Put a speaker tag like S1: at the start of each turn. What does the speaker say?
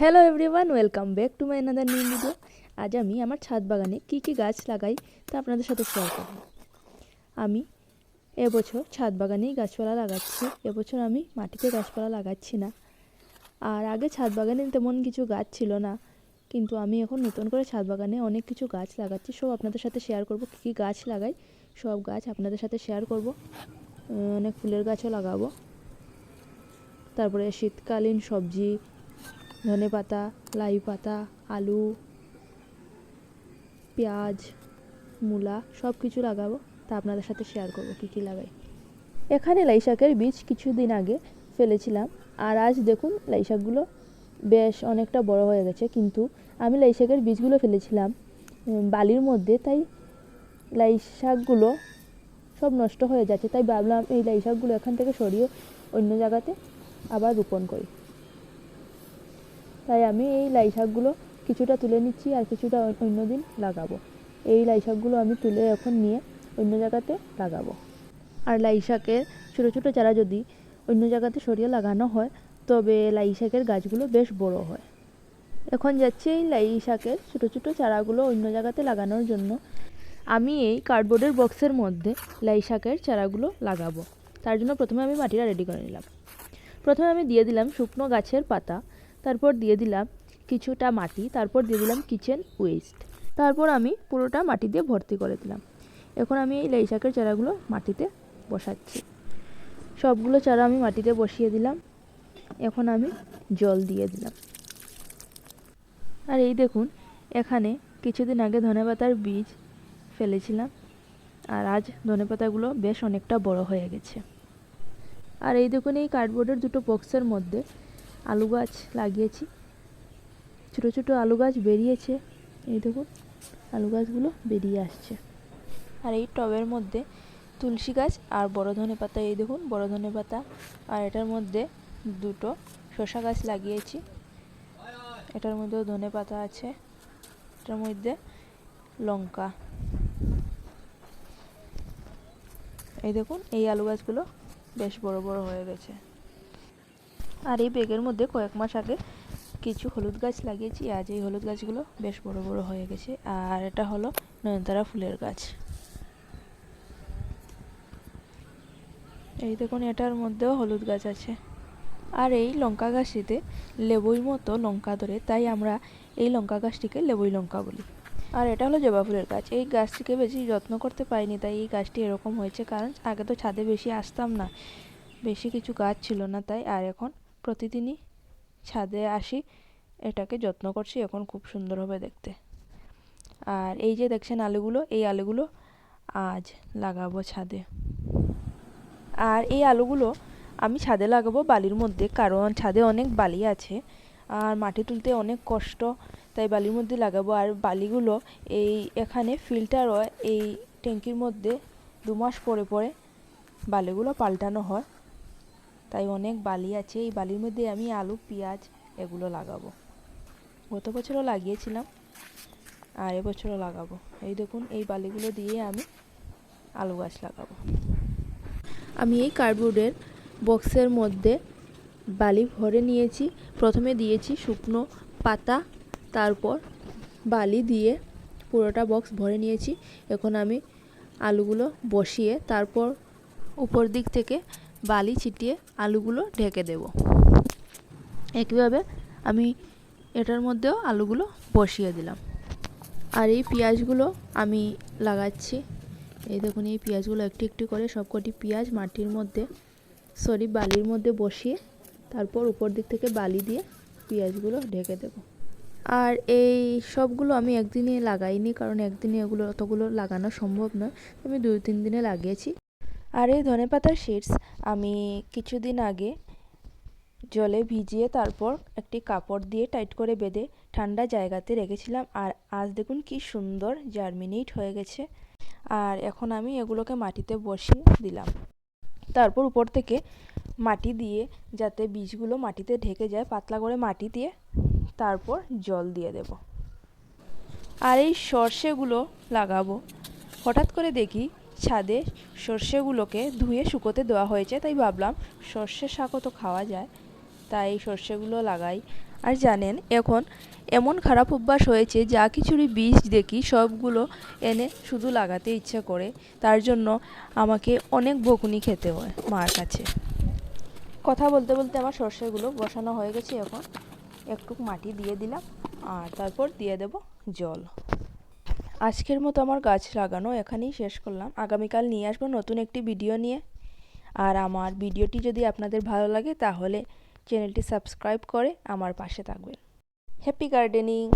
S1: Hello everyone welcome back to my another new video আজ আমি আমার ছাদ বাগানে কী কী গাছ লাগাই তা আপনাদের সাথে শেয়ার করব। আমি এবছর ছাদ বাগানেই গাছপালা লাগাচ্ছি। এবছর আমি মাটিতে গাছপালা লাগাচ্ছি না। আর আগে ছাদ বাগানে তেমন কিছু গাছ ছিল না। কিন্তু আমি এখন নতুন করে ছাদ বাগানে অনেক কিছু গাছ লাগাচ্ছি। সব আপনাদের সাথে শেয়ার করব, কী কী গাছ লাগাই। সব গাছ আপনাদের সাথে শেয়ার করব। অনেক ফুলের গাছও লাগাবো। তারপরে শীতকালীন সবজি ধনে পাতা, লাই পাতা, আলু, পেঁয়াজ, মূলা সব কিছু লাগাবো। তা আপনাদের সাথে শেয়ার করব কী কী লাগাই। এখানে লাই শাকের বীজ কিছুদিন আগে ফেলেছিলাম। আর আজ দেখুন, লাই শাকগুলো বেশ অনেকটা বড় হয়ে গেছে। কিন্তু আমি লাই শাকের বীজগুলো ফেলেছিলাম বালির মধ্যে। তাই লাই শাকগুলো সব নষ্ট হয়ে যাচ্ছে। তাই ভাবলাম এই লাই শাকগুলো এখান থেকে সরিয়ে অন্য জায়গাতে আবার রোপণ করি। তাই আমি এই লাই শাকগুলো কিছুটা তুলে নিচ্ছি আর কিছুটা অন্য দিন লাগাবো। এই লাই শাকগুলো আমি তুলে এখন নিয়ে অন্য জায়গাতে লাগাবো। আর লাই শাকের ছোটো ছোটো চারা যদি অন্য জায়গাতে সরিয়ে লাগানো হয়, তবে লাই শাকের গাছগুলো বেশ বড় হয়। এখন যাচ্ছে এই লাই শাকের ছোটো ছোটো চারাগুলো অন্য জায়গাতে লাগানোর জন্য। আমি এই কার্ডবোর্ডের বক্সের মধ্যে লাই শাকের চারাগুলো লাগাবো। তার জন্য প্রথমে আমি মাটিটা রেডি করে নিলাম। প্রথমে আমি দিয়ে দিলাম শুকনো গাছের পাতা। তারপর দিয়ে দিলাম কিছুটা মাটি, তারপর দিয়ে দিলাম কিচেন ওয়েস্ট তারপর আমি পুরোটা মাটি দিয়ে ভর্তি করে দিলাম। এখন আমি এই লাই চারাগুলো মাটিতে বসাচ্ছি। সবগুলো চারা আমি মাটিতে বসিয়ে দিলাম। এখন আমি জল দিয়ে দিলাম। আর এই দেখুন, এখানে কিছুদিন আগে ধনেপাতার বীজ ফেলেছিলাম। আর আজ ধনেপাতাগুলো বেশ অনেকটা বড় হয়ে গেছে। আর এই দেখুন, এই কার্ডবোর্ডের দুটো বক্সের মধ্যে আলু গাছ লাগিয়েছি। ছোটো ছোটো আলু গাছ বেরিয়েছে। এই দেখুন, আলু গাছগুলো বেরিয়ে আসছে। আর এই টবের মধ্যে তুলসী গাছ আর বড় ধনে পাতা, এই দেখুন, বড় ধনে পাতা। আর এটার মধ্যে দুটো শসা গাছ লাগিয়েছি। এটার মধ্যেও ধনে পাতা আছে। এটার মধ্যে লঙ্কা। এই দেখুন, এই আলু গাছগুলো বেশ বড় বড় হয়ে গেছে। আর এই বেগের মধ্যে কয়েক মাস আগে কিছু হলুদ গাছ লাগিয়েছি, আজ এই হলুদ গাছগুলো বেশ বড় বড় হয়ে গেছে। আর এটা হলো নয়নতারা ফুলের গাছ। এই দেখুন, এটার মধ্যেও হলুদ গাছ আছে। আর এই লঙ্কা গাছটিতে লেবুই মতো লঙ্কা ধরে, তাই আমরা এই লঙ্কা গাছটিকে লেবুই লঙ্কা বলি। আর এটা হলো জবা ফুলের গাছ। এই গাছটিকে বেশি যত্ন করতে পারিনি, তাই এই গাছটি এরকম হয়েছে, কারণ আগে তো ছাদে বেশি আসতাম না। বেশি কিছু গাছ ছিল না তাই, আর এখন প্রতিদিনই ছাদে আসি, এটাকে যত্ন করছি, এখন খুব সুন্দর হবে দেখতে। আর এই যে দেখছেন আলুগুলো, এই আলুগুলো আজ লাগাবো ছাদে। আর এই আলুগুলো আমি ছাদে লাগাবো বালির মধ্যে, কারণ ছাদে অনেক বালি আছে, আর মাটি তুলতে অনেক কষ্ট, তাই বালির মধ্যে লাগাবো। আর বালিগুলো এই এখানে ফিল্টার হয়, এই ট্যাঙ্কির মধ্যে দু মাস পরে পরে বালিগুলো পাল্টানো হয়। তাই অনেক বালি আছে, এই বালির মধ্যে আমি আলু, পেঁয়াজ এগুলো লাগাবো। গত বছরও লাগিয়েছিলাম, আর এবছরও লাগাবো। এই দেখুন, এই বালিগুলো দিয়ে আমি আলু গাছ লাগাবো। আমি এই কার্ডবোর্ডের বক্সের মধ্যে বালি ভরে নিয়েছি। প্রথমে দিয়েছি শুকনো পাতা, তারপর বালি দিয়ে পুরোটা বক্স ভরে নিয়েছি। এখন আমি আলুগুলো বসিয়ে, তারপর উপর দিক থেকে বালি ছিটিয়ে আলুগুলো ঢেকে দেব। একইভাবে আমি এটার মধ্যেও আলুগুলো বসিয়ে দিলাম। আর এই পেঁয়াজগুলো আমি লাগাচ্ছি। এই দেখুন, এই পেঁয়াজগুলো একটু একটু করে সবকটি পেঁয়াজ মাটির মধ্যে, সরি, বালির মধ্যে বসিয়ে তারপর উপর দিক থেকে বালি দিয়ে পেঁয়াজগুলো ঢেকে দেব। আর এই সবগুলো আমি একদিনে লাগাইনি, কারণ একদিনে এগুলো, অতগুলো লাগানো সম্ভব নয়। আমি দুই তিন দিনে লাগিয়েছি। আর এই ধনেপাতার সিডস আমি কিছুদিন আগে জলে ভিজিয়ে তারপর একটি কাপড় দিয়ে টাইট করে বেঁধে ঠান্ডা জায়গাতে রেখেছিলাম, আর আজ দেখুন কি সুন্দর জার্মিনেট হয়ে গেছে। আর এখন আমি এগুলোকে মাটিতে বসিয়ে দিলাম। তারপর উপর থেকে মাটি দিয়ে যাতে বীজগুলো মাটিতে ঢেকে যায়, পাতলা করে মাটি দিয়ে তারপর জল দিয়ে দেব। আর এই সর্ষেগুলো লাগাবো। হঠাৎ করে দেখি ছাদে সর্ষেগুলোকে ধুয়ে শুকোতে দেওয়া হয়েছে, তাই ভাবলাম সর্ষে শাকও তো খাওয়া যায়, তাই সর্ষেগুলো লাগাই। আর জানেন, এখন এমন খারাপ অভ্যাস হয়েছে, যা কিছুরই বীজ, দেখি, সবগুলো এনে শুধু লাগাতে ইচ্ছা করে, তার জন্য আমাকে অনেক বকুনি খেতে হয় মার কাছে। কথা বলতে বলতে আমার সর্ষেগুলো বসানো হয়ে গেছে এখন। একটু মাটি দিয়ে দিলাম, আর তারপর দিয়ে দেব জল। আজকের মতো আমার গাছ লাগানো এখানেই শেষ করলাম। আগামীকাল নিয়ে আসব নতুন একটি ভিডিও নিয়ে। আর আমার ভিডিওটি যদি আপনাদের ভালো লাগে, তাহলে চ্যানেলটি সাবস্ক্রাইব করে আমার পাশে থাকবেন। Happy gardening!